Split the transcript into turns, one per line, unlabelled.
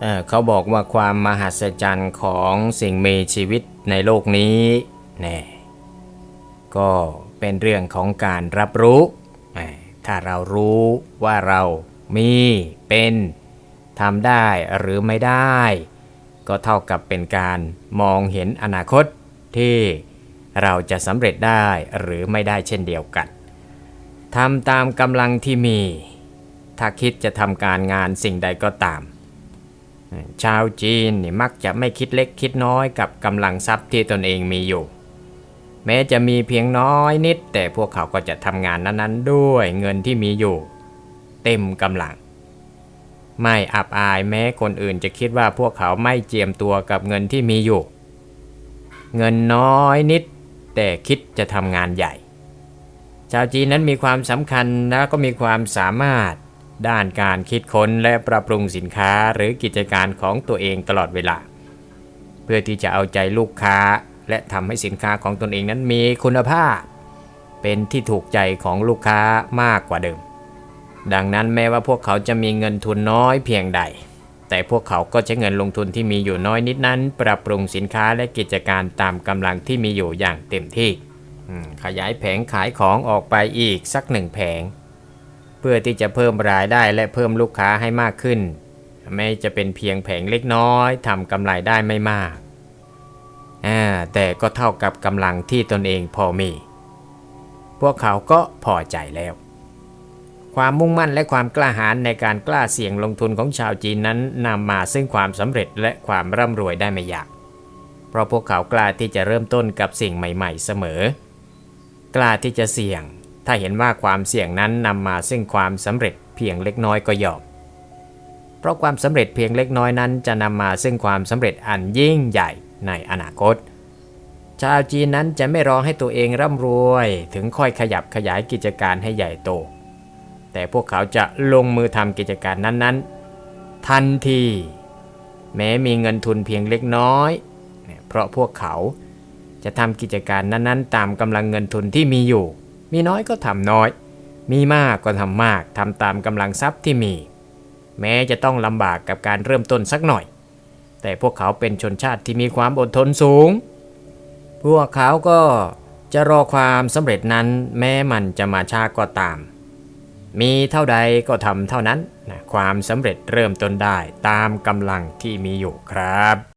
เเขาบอกว่าความมหัศจรรย์ของสิ่งมีชีวิตในโลกนี้แน่ก็เป็นเรื่องของการรับรู้ ถ้าเรารู้ว่าเรามีเป็นทำได้หรือไม่ได้ ก็เท่ากับเป็นการมองเห็นอนาคตที่เราจะสำเร็จได้หรือไม่ได้เช่นเดียวกันทำตามกำลังที่มี ถ้าคิดจะทำการงานสิ่งใดก็ตาม ชาวจีนนี่มักจะไม่คิดเล็กคิดน้อยกับกำลังทรัพย์ที่ตนเองมีอยู่ แม้จะมีเพียงน้อยนิด แต่พวกเขาก็จะทำงานนั้นๆ ด้วยเงินที่มีอยู่ เต็มกำลัง ไม่อับอายแม้คนอื่นจะคิดว่าพวกเขาไม่เจียมตัวกับเงินที่มีอยู่ เงินน้อยนิด แต่คิดจะทำงานใหญ่ ชาวจีนนั้นมีความสำคัญและก็มีความสามารถ ด้านการคิดค้นและปรับปรุงสินค้าหรือกิจการของตัวเองตลอดเวลา เพื่อที่จะเอาใจลูกค้า และทำให้สินค้าของตนเองนั้นมีคุณภาพ เป็นที่ถูกใจของลูกค้ามากกว่าเดิม ดังนั้นแม้ว่าพวกเขาจะมีเงินทุนน้อยเพียงใด แต่พวกเขาก็ใช้เงินลงทุนที่มีอยู่น้อยนิดนั้น ปรับปรุงสินค้าและกิจการตามกำลังที่มีอยู่อย่างเต็มที่ขยายแผงขายของออกไปอีกสักหนึ่งแผง เพื่อที่จะเพิ่มรายได้และเพิ่มลูกค้าให้มากขึ้นแม้จะเป็นเพียงแผงเล็กน้อยทำกำไรได้ไม่มากแต่ก็เท่ากับกำลังที่ตนเองพอมี พวกเขาก็พอใจแล้ว ความมุ่งมั่นและความกล้าหาญในการกล้าเสี่ยงลงทุนของชาวจีนนั้นนำมาซึ่งความสำเร็จและความร่ำรวยได้ไม่ยาก เพราะพวกเขากล้าที่จะเริ่มต้นกับสิ่งใหม่ ๆ เสมอ กล้าที่จะเสี่ยง ถ้าเห็นว่าความเสี่ยงนั้นนำมาซึ่งความสำเร็จเพียงเล็กน้อยก็ยอม เพราะความสำเร็จเพียงเล็กน้อยนั้น จะนำมาซึ่งความสำเร็จอันยิ่งใหญ่ในอนาคต ชาวจีนนั้นจะไม่รอให้ตัวเองร่ำรวย ถึงค่อยขยับขยายกิจการให้ใหญ่โต แต่พวกเขาจะลงมือทำกิจการนั้นๆ ทันที แม้มีเงินทุนเพียงเล็กน้อย เพราะพวกเขาจะทำกิจการนั้นๆ ตามกำลังเงินทุนที่มีอยู่ มีน้อยก็ทำน้อย มีมากก็ทำมากทำตามกำลังทรัพย์ที่มี แม้จะต้องลำบากกับการเริ่มต้นสักหน่อย แต่พวกเขาเป็นชนชาติที่มีความอดทนสูง พวกเขาก็จะรอความสำเร็จนั้นแม้มันจะมาช้าก็ตาม มีเท่าใดก็ทำเท่านั้นนะความสำเร็จเริ่มต้นได้ตามกำลังที่มีอยู่ครับ